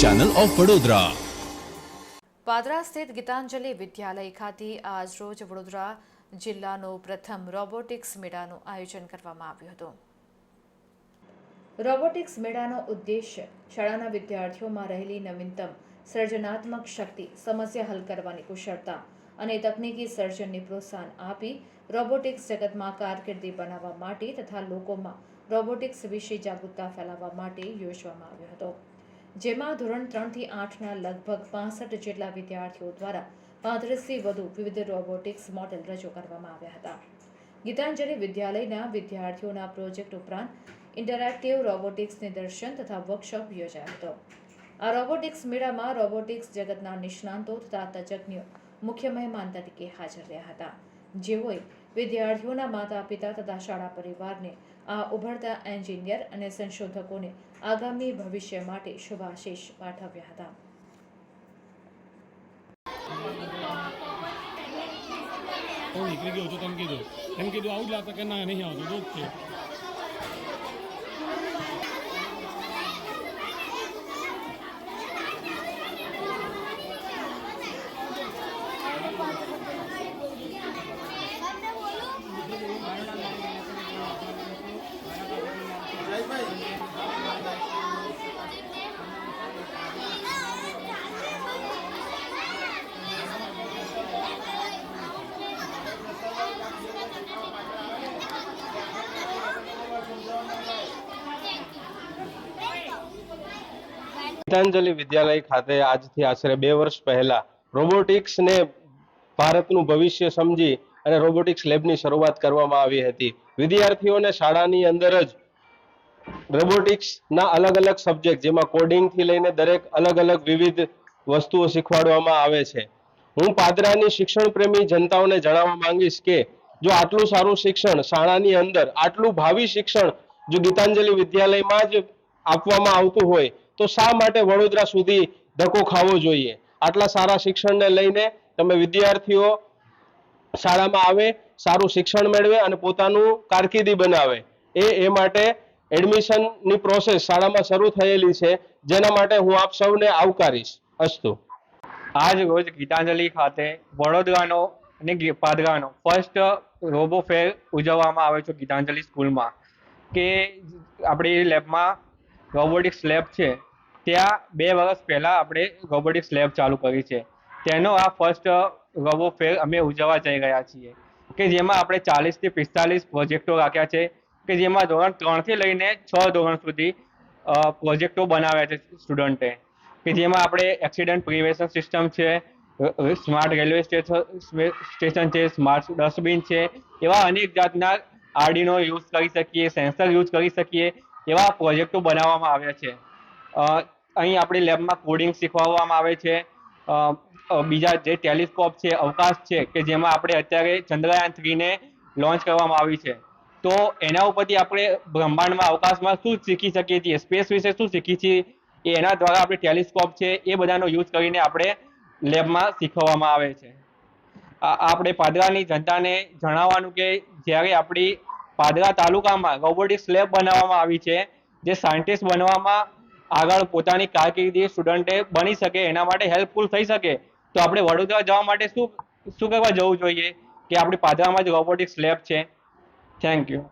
Channel of Vadodara Padra સ્થિત ગીતાંજલિ વિદ્યાલય ખાતે આજ વડોદરા જિલ્લાનો પ્રથમ રોબોટિક્સ મેળાનું આયોજન કરવામાં આવ્યું હતું. રોબોટિક્સ મેળાનો ઉદ્દેશ્ય શાળાના વિદ્યાર્થીઓમાં રહેલી નવીનતમ, સર્જનાત્મક શક્તિ સમસ્યા હલ કરવાની કુશળતા અને તકનીકી સર્જનને પ્રોત્સાહન આપી રોબોટિક્સ જગતમાં કારકિર્દી બનાવવા માટે તથા લોકોમાં રોબોટિક્સ વિશે જાગૃતતા ફેલાવવા માટે યોજવામાં આવ્યો હતો, જેમાં ધોરણ ત્રણથી આઠના લગભગ પાસઠ જેટલા વિદ્યાર્થીઓ દ્વારા પાંત્રીસથી વધુ વિવિધ રોબોટિક્સ મોડેલ રજૂ કરવામાં આવ્યા હતા. ગીતાંજલિ વિદ્યાલયના વિદ્યાર્થીઓના પ્રોજેક્ટ ઉપરાંત ઇન્ટરેક્ટિવ રોબોટિક્સ નિદર્શન તથા વર્કશોપ યોજાયો હતો. આ રોબોટિક્સ મેળામાં રોબોટિક્સ જગતના નિષ્ણાંતો તથા તજજ્ઞો મુખ્ય મહેમાન તરીકે હાજર રહ્યા હતા. જેઓએ વિદ્યાર્થીઓના માતા પિતા તથા શાળા પરિવારને આ ઉભરતા એન્જિનિયર અને સંશોધકોને આગામી ભવિષ્ય માટે શુભાશીષ પાઠવ્યા હતા. હું નીકળી ગયો છું તમે કીધું. એમ કીધું, આવું જ લાગતા કે ના, નહીં આવતું દુઃખ છે ગીતાંજલિ વિદ્યાલય ખાતે આજથી આશરે બે વર્ષ પહેલા રોબોટિક્સને ભારતનું ભવિષ્ય સમજી અને રોબોટિક્સ લેબની શરૂઆત કરવામાં આવી હતી. વિદ્યાર્થીઓને શાળાની અંદર જ રોબોટિક્સના અલગ અલગ સબ્જેક્ટ જેમાં કોડિંગથી લઈને દરેક અલગ અલગ વિવિધ વસ્તુઓ શીખવાડવામાં આવે છે. હું પાદરાની શિક્ષણ પ્રેમી જનતાઓને જણાવવા માંગીશ કે જો આટલું સારું શિક્ષણ શાળાની અંદર, આટલું ભાવિ શિક્ષણ જો ગીતાંજલિ વિદ્યાલયમાં જ આપવામાં આવતું હોય તો શા માટે વડોદરા સુધી ધક્કો ખાવો જોઈએ? આટલા સારા શિક્ષણને લઈને તમે વિદ્યાર્થીઓ શાળામાં આવે, સારું શિક્ષણ મેળવે અને પોતાનું કારકિર્દી બનાવે. એ એ માટે એડમિશનની પ્રોસેસ શાળામાં શરૂ થયેલી છે. જેના માટે હું આપ સૌને આવકારીશ. અસ્તુ. આજ રોજ ગીતાંજલિ ખાતે વડોદરાનો અને પાદરાનો ફર્સ્ટ રોબો ફેર ઉજવવામાં આવે છે ગીતાંજલિ સ્કૂલમાં. કે આપણી લેબમાં રોબોટિક્સ લેબ છે. ત્યાં બે વર્ષ પહેલાં આપણે રોબોટિક્સ લેબ ચાલુ કરી છે. તેનો આ ફર્સ્ટ રવો ફેર અમે ઉજવવા જઈ રહ્યા છીએ. કે જેમાં આપણે ચાલીસથી પિસ્તાલીસ પ્રોજેક્ટો રાખ્યા છે. કે જેમાં ધોરણ ત્રણથી લઈને છ ધોરણ સુધી પ્રોજેક્ટો બનાવ્યા છે સ્ટુડન્ટે કે જેમાં આપણે એક્સિડન્ટ પ્રિવેશન સિસ્ટમ છે સ્માર્ટ રેલવે સ્ટેશન છે સ્માર્ટ ડસ્ટબિન છે, એવા અનેક જાતના આરડીનો યુઝ કરી શકીએ સેન્સર યુઝ કરી શકીએ, એવા પ્રોજેક્ટો બનાવવામાં આવ્યા છે. અહીં આપણી લેબમાં કોડિંગ શીખવાડવામાં આવે છે. બીજા જે ટેલિસ્કોપ છે, અવકાશ છે કે જેમાં આપણે અત્યારે ચંદ્રયાન થ્રીને લોન્ચ કરવામાં આવી છે. તો એના ઉપરથી આપણે બ્રહ્માંડમાં, અવકાશમાં શું શીખી શકીએ છીએ? સ્પેસ વિશે શું શીખી છીએ? એના દ્વારા આપણે ટેલિસ્કોપ છે, એ બધાનો યુઝ કરીને આપણે લેબમાં શીખવવામાં આવે છે. આપણે પાદરાની જનતાને જણાવવાનું કે જ્યારે આપણી પાદરા તાલુકામાં રોબોટિક્સ લેબ બનાવવામાં આવી છે, જે સાયન્ટિસ્ટ બનવામાં આગળ પોતાની કારકિર્દી સ્ટુડન્ટે બની શકે, એના માટે હેલ્પફુલ થઈ શકે. તો આપણે વડોદરા જવા માટે શું શું કરવા જવું જોઈએ? કે આપણી પાદરામાં જ રોબોટિક્સ લેબ છે. Thank you